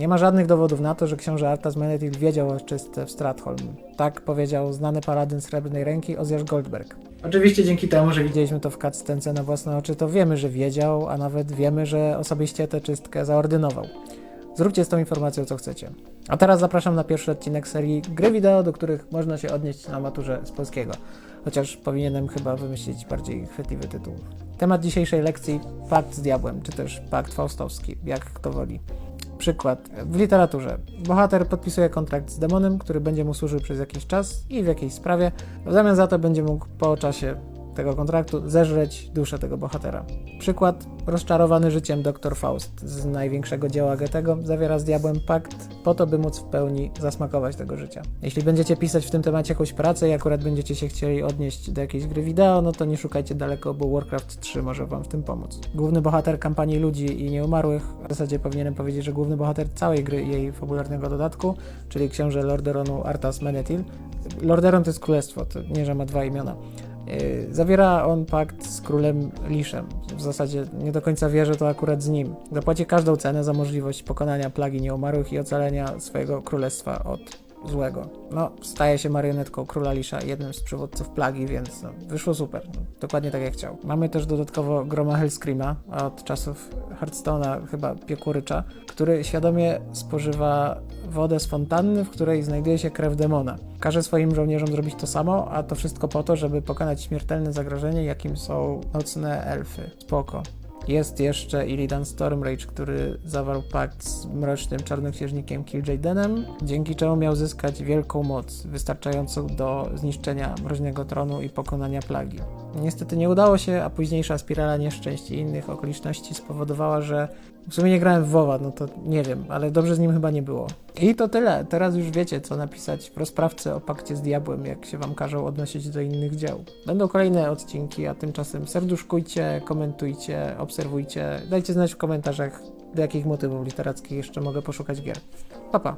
Nie ma żadnych dowodów na to, że książę Arthas Menethil wiedział o czystce w Stratholm. Tak powiedział znany paladyn Srebrnej Ręki Ozjasz Goldberg. Oczywiście dzięki temu, że widzieliśmy to w cutscence na własne oczy, to wiemy, że wiedział, a nawet wiemy, że osobiście tę czystkę zaordynował. Zróbcie z tą informacją co chcecie. A teraz zapraszam na pierwszy odcinek serii gry wideo, do których można się odnieść na maturze z polskiego. Chociaż powinienem chyba wymyślić bardziej chwytliwy tytuł. Temat dzisiejszej lekcji Pakt z diabłem, czy też Pakt Faustowski, jak kto woli. Przykład. W literaturze. Bohater podpisuje kontrakt z demonem, który będzie mu służył przez jakiś czas i w jakiejś sprawie. W zamian za to będzie mógł po czasie tego kontraktu zeżreć duszę tego bohatera. Przykład. Rozczarowany życiem dr Faust z największego dzieła Goethego zawiera z diabłem pakt po to, by móc w pełni zasmakować tego życia. Jeśli będziecie pisać w tym temacie jakąś pracę i akurat będziecie się chcieli odnieść do jakiejś gry wideo, no to nie szukajcie daleko, bo Warcraft 3 może wam w tym pomóc. Główny bohater kampanii ludzi i nieumarłych, w zasadzie powinienem powiedzieć, że główny bohater całej gry i jej fabularnego dodatku, czyli książę Lorderonu Arthas Menethil. Lorderon to jest królestwo, to nie, że ma dwa imiona. Yy, Zawiera on pakt z królem Liszem. W zasadzie nie do końca wierzę to akurat z nim. Zapłaci każdą cenę za możliwość pokonania plagi nieumarłych i ocalenia swojego królestwa od złego. No, staje się marionetką króla Lisza, jednym z przywódców plagi, więc no, wyszło super. No, dokładnie tak jak chciał. Mamy też dodatkowo groma Hellscreama, od czasów Hearthstone'a chyba piekurycza, który świadomie spożywa wodę z fontanny, w której znajduje się krew demona. Każe swoim żołnierzom zrobić to samo, a to wszystko po to, żeby pokonać śmiertelne zagrożenie, jakim są nocne elfy. Spoko. Jest jeszcze Illidan Stormrage, który zawarł pakt z mrocznym czarnoksiężnikiem Killjadenem, dzięki czemu miał zyskać wielką moc, wystarczającą do zniszczenia mroźnego tronu i pokonania plagi. Niestety nie udało się, a późniejsza spirala nieszczęść i innych okoliczności spowodowała, że w sumie nie grałem w WoWa, no to nie wiem, ale dobrze z nim chyba nie było. I to tyle. Teraz już wiecie, co napisać w rozprawce o pakcie z diabłem, jak się wam każą odnosić do innych dzieł. Będą kolejne odcinki, a tymczasem serduszkujcie, komentujcie, obserwujcie. Dajcie znać w komentarzach, do jakich motywów literackich jeszcze mogę poszukać gier. Pa, pa.